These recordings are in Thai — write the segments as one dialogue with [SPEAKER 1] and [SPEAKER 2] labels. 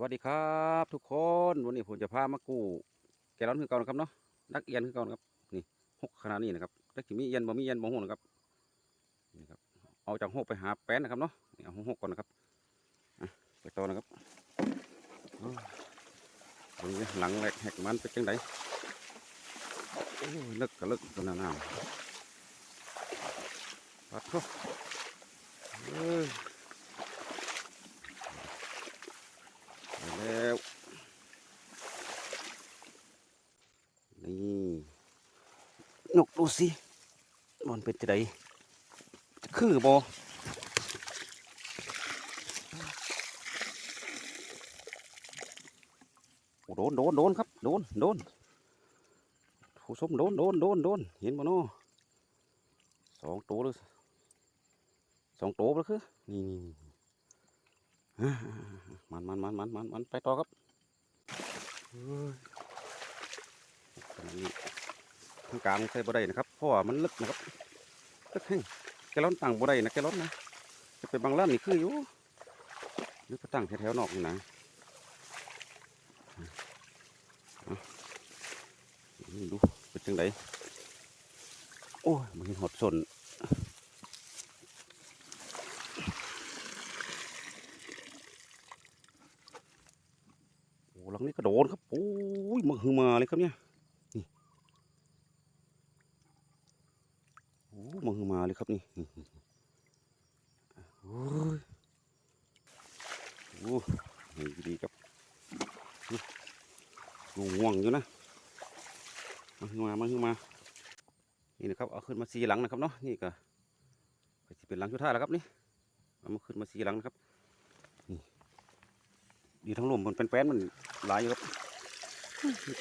[SPEAKER 1] วัสดีครับทุกคนวันนี้ผมจะพามากู้แกลอนคือเก่านะครับเนาะนักเอียนคือเก่านะครับนี่หกขนาดนี้นะครับถ้าขีมีเอียนบ่มีเอียนบ่หูนะครับนี่ครับเอาจากหกไปหาแป้นนะครับเนาะนี่เอาหกก่อนนะครับไปต่อนะครับหลังแหลกแหกมันเป็นจังไดเลิกก็เลิกตัวหน้าหนวปัดเข้าเอ้ย ไป แล้วนี่นกดูสิมันเป็นจะไดจะคือบอโอ้โดนโดนโดนครับโดนโดนผู้ชมโดนโดนโดนโดนเห็นบ่เนาะสองตัวเลยสองตัวแล้วคือนี่นี่ มันมันมันมันมันมันไปต่อครับเฮ้ยขนาดนี้ทางกลางใส่บ่ได้นะครับ เพราะว่ามันลึกนะครับลึกแห้งแกลลอนตั้งบ่ได้นะแกลลอนนะจะไปบางล้านนี่คืออยู่หรือไปตั้งแถวๆนอกนี่นะดูเป็นจังไดโอ้ยมันหดสน โอ้หลัง นี้กระโดดครับ โอ้ยมาคือมาเลยครับเนี่ย นี่โอ้มาคือมาเลยครับนี่โอ้ยโอ้นี่ดีครับงูง่วงอยู่นะ มาคือมา มาคือมา นี่นะครับ เอาขึ้นมาสีหลังนะครับเนาะ นี่ก็จะเป็นหลังชุดท่ายแล้วครับนี่ เอามาขึ้นมาสีหลังนะครับ ดีทั้งลมมันเป็นแป้นมันหลายอยู่ครับ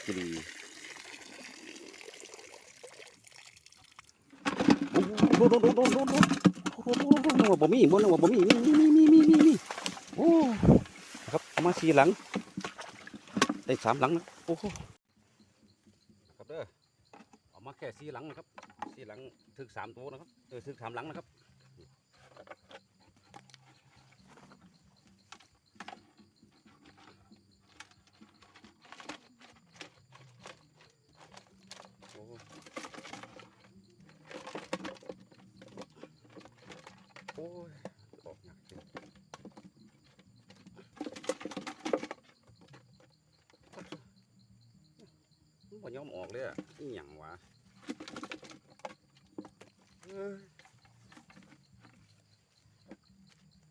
[SPEAKER 1] จะดีโดนโดนโดนโดนโดนโดนโดนว่าบ่มีบ่นึกว่าบ่มีมีมีมีมีมีมีโอ้ครับมาสี่หลังได้สามหลังนะโอ้โหครับเด้อออกมาแค่สี่หลังนะครับสี่หลังถึกสามตัวนะครับเออถึกสามหลังนะครับ บ่ยอมออกเลยอะนี่หยังวะ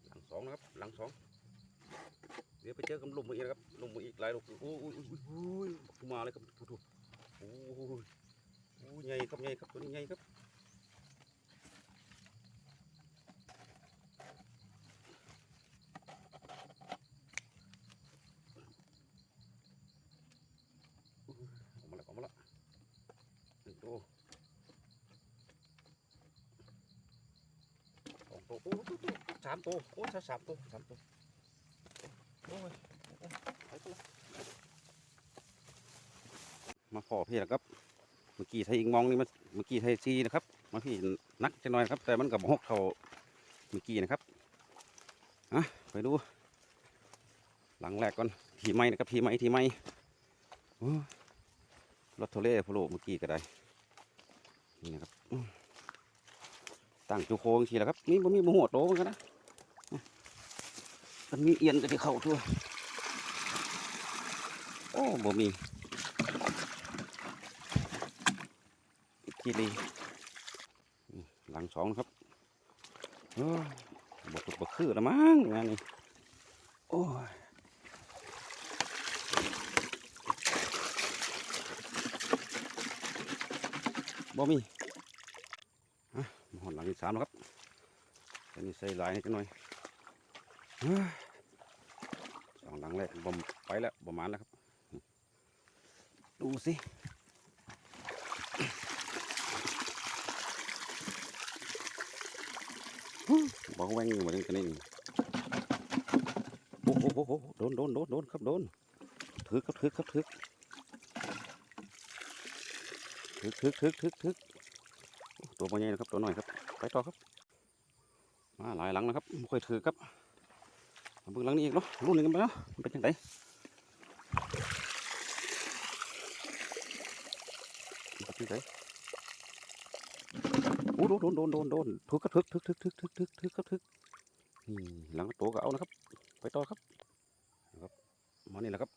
[SPEAKER 1] หลังสองนะครับ หลังสองเดี๋ยวไปเจอกับลุมมาอีกนะครับลุมมาอีกหลายลูกโอ้ยโอ้ยโอ้ยโอ้ยมาเลยครับโอ้ยโอ้ยใหญ่ครับใหญ่ครับตัวนี้ใหญ่ครับอู้ออกมาแล้วออกมาแล้วหนึ่งตัวสองตัวโอ้โหสาม ตัวโอ้สามตัวสามตัวโอ้ยไปตัวมาขอพี่นะครับ เมื่อกี้ไทยอิงมองนี่มันเมื่อกี้ไทยซีนะครับ มาพี่นักจะน้อยครับ แต่มันกับหกเท่าเมื่อกี้นะครับอะไปดู หลังแรกก่อนทีไม้นะครับทีไม้ทีไม้โอ้รถโทเล่พโลเมื่อกี้ก็ได้นี่นะครับตั้งจูโคงทีแล้วครับนี่มันมีบุหัวโตเหมือนกันนะ มันมีเอียนก็ที่เข้าทั่วโอ้บ่มีกีรีหลังสองครับโอ้บตุกบกคือละมั้งงานนี้โอ้ยบ่มีอะหอดหลังที่สามแล้วครับอันนี้ใส่ลายนิดหน่อยเฮ้ยสอ งหลังแรกบ่มไปแล้วประมาณแล้วครับ ดูสิบอกแวงอยู่เหมือนกันนี่โอ้โหโอ้โหโดนโดนโดนโดนครับโดนถือครับถือครับถือถือถือถือถือถือตัวมันใหญ่นะครับตัวน้อยครับ ไปต่อครับ มาหลายหลังนะครับไม่ค่อยถือครับมา เบิ่งหลังนี้อีกเนาะรุ่นนึงกันไปเนาะมันเป็นจังไดมันเป็นจังไดโอ้โดนโดนโดนโดนโดนทึกกระทึกทึกทึกทึกทึกทึกทึกกระทึกนี่หลังโตก็เอานะครับ ไปต่อครับนะครับมานี่แหละครับ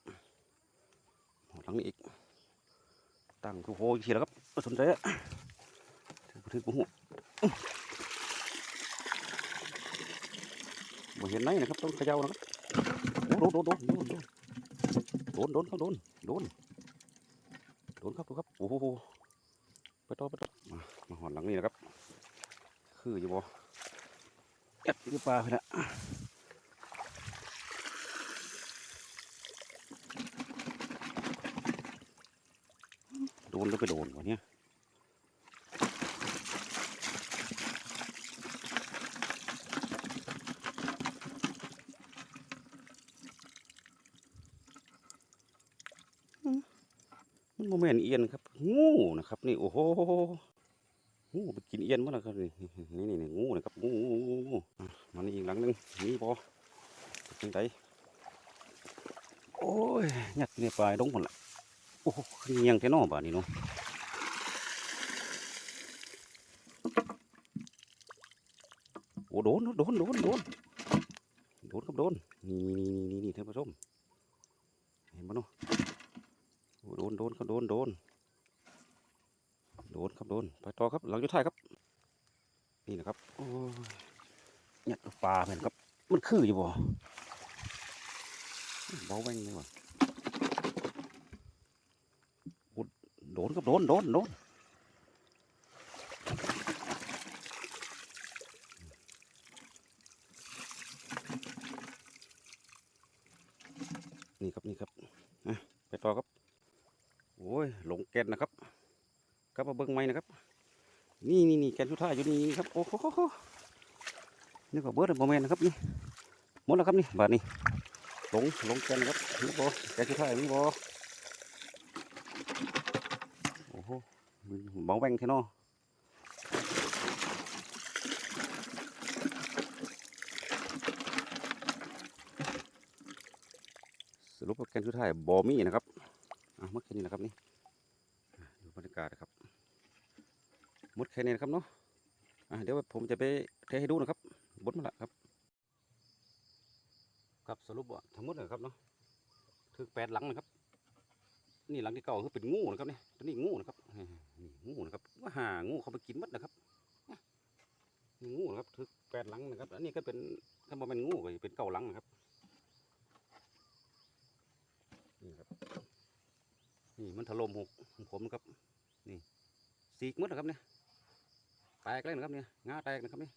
[SPEAKER 1] หลังนี้อีก ตั้งทุกโหอีกทีแล้วครับสนใจอะถือบ่ถือบ่หู บ่เห็นไหนนะครับต้องเขย่านะครับโอ้โดนโดนโดนโดนโดนโดนโดนครับโดนโดนโดนครับดูครับโอ้โหไปต่อไปต่อมามาหอนหลังนี้นะครับ คืออยู่บ่เอ็ดอยู่ปลาไปละโดนแล้วไปโดนวะเนี่ย โมเมนเอียนครับ งูนะครับนี่โอ้โหงูไปกินเอียนมั้งนะครับนี่นี่นี่งูนะครับงูมันอีกหลังนึงนี่บอเป็นไงโอ้ยหยัดเนี่ยปลายลงหมดละโอ้โหเงียงแค่นอบ้านนี่เนาะโอ้โดนโดนโดนโดนโดนครับโดนนี่นี่นี่นี่ท่านผู้ชมเห็นปะเนาะ โดนโดนครับโดนโดนโดนครับโดนไปต่อครับ หลังจุดท้ายครับ นี่นะครับโอ้ยเนี่ยปลาเหมือนครับ มันคืออยู่บ่เบาแวงเลยว่ะโอ้โดนครับโดนโดนโดนนี่ครับนี่ครับอะไปต่อครับ กนนะครับกลับมาเบิ้งไม้นะครับ นี่นี่นี่แกนสุดท้ายอยู่นี่ครับโอ้โหนี่ก็เบิร์ดโมเมนต์นะครับนี่หมดแล้วครับนี่บาทนี่หลงหลงแกนนะครับนี่บอแกนสุดท้ายนี่บอโอ้โหมันเบาแวงแค่นอสรุปแกนสุดท้ายบอมี่นะครับอะหมดแค่นี้นะครับนี่ากาศครับหมดแค่นี้นะครับเนาะะเดี๋ยวผมจะไปเทให้ดูนะครับบดมาละครับครับสรุปว่าทั้งหมดนะครับเนาะถึงแปดหลังนะครับ นี่หลังที่เก่าคือเป็นงูนะครับนี่ตัวนี้งูนะครับนี่งูนะครับว่าหางูเขาไปกินมดนะครับนี่งูนะครับถึงแปดหลังนะครับ อันนี้ก็เป็นถ้าบ่เป็นงูก็เป็นเก้าหลังนะครับนี่ครับนี่มันถล่มหกของผมนะครับ สีกหมดนะครับเนี่ยแตกเลยนะครับเนี่ยงาแตกนะครับนี่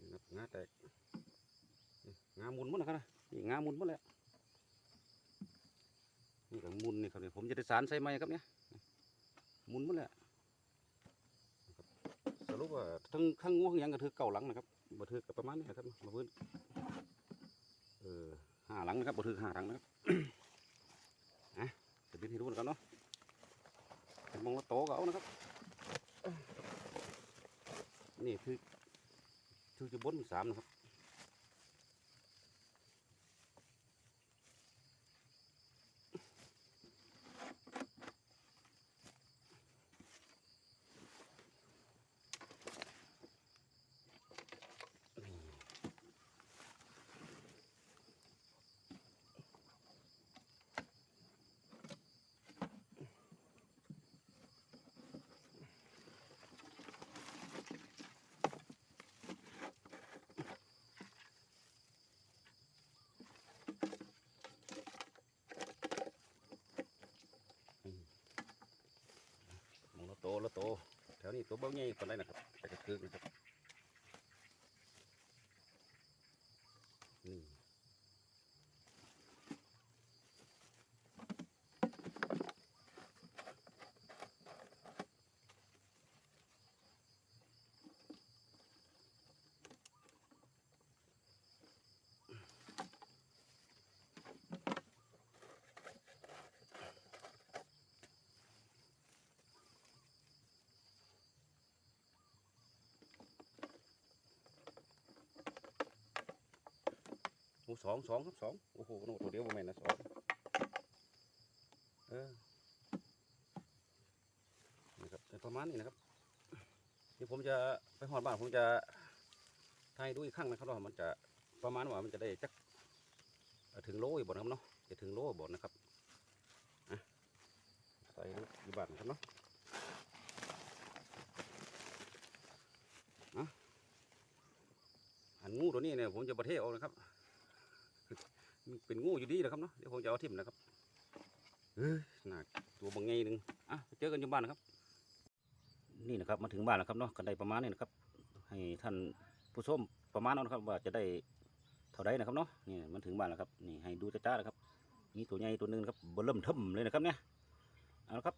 [SPEAKER 1] นี่ครับงาแตกนี่งามุนหมดนะครับนี่งามุนหมดแล้วนี่ก็มุนนี่ครับเนี่ยผมจะได้สารใส่ไม้ครับเนี่ยมุนหมดแล้วนะครับสรุปว่าทั้งทั้งงูทั้งยังก็ถือเก่าหลังนะครับบ่ถือกประมาณนี้นะครับมาเพิ่นเออห้าหลังนะครับบ่ถือห้าหลังนะครับจะบินให้รู้นะครับเนาะ แต่มองว่าโตก็เอานะครับ นี่คือชูจะบนสามนะครับ ตแล้วแถวนี้ตัวเบ้าใหญ่ปานไรนะครับแต่ก็คือนะครับ โอ้สองสองครับสองโอ้โหโนตัวเดียวประมาณนะสองเออนี่ครับเป็นประมาณนี้นะครับเดี๋ยวผมจะไปหอดบ้านผมจะถ่ายดูอีกครั้งนะครับว่ามันจะประมาณว่ามันจะได้จักถึงโลอยู่บ่นะครับเนาะจะถึงโลบ่นะครับอะใส่อยู่บ้านนะครับเนาะอันงูตัวนี้เนี่ยผมจะประเทศออกนะครับ เป็นงูอยู่ดีนะครับเนาะเดี๋ยวผมจะเอาทิ่มนะครับเฮ้ยหนักตัวบางไงหนึ่งอะเจอกันอยู่บ้านนะครับ นี่นะครับมาถึงบ้านแล้วครับเนาะกันได้ประมาณนี้นะครับ ให้ท่านผู้ชมประมาณนั้นครับ ว่าจะได้เท่าใดนะครับเนาะนี่มันถึงบ้านแล้วครับนี่ให้ดูจ้าๆนะครับมีตัวใหญ่ตัวหนึงครับเบเริ่มเทิมเลยนะครับเนี่ยเอาละครับ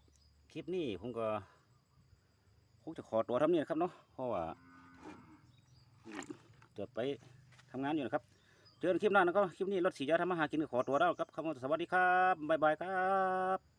[SPEAKER 1] คลิปนี้ผมก็คงจะขอตัวทำนี่นะครับเนาะเพราะว่าจะไปทำงานอยู่นะครับ เจอกันคลิปหน้านะครับ คลิปนี้รถสียาทำมาหากินก็ขอตัวแล้วครับคำว่าสวัสดีครับ บ๊ายบายครับ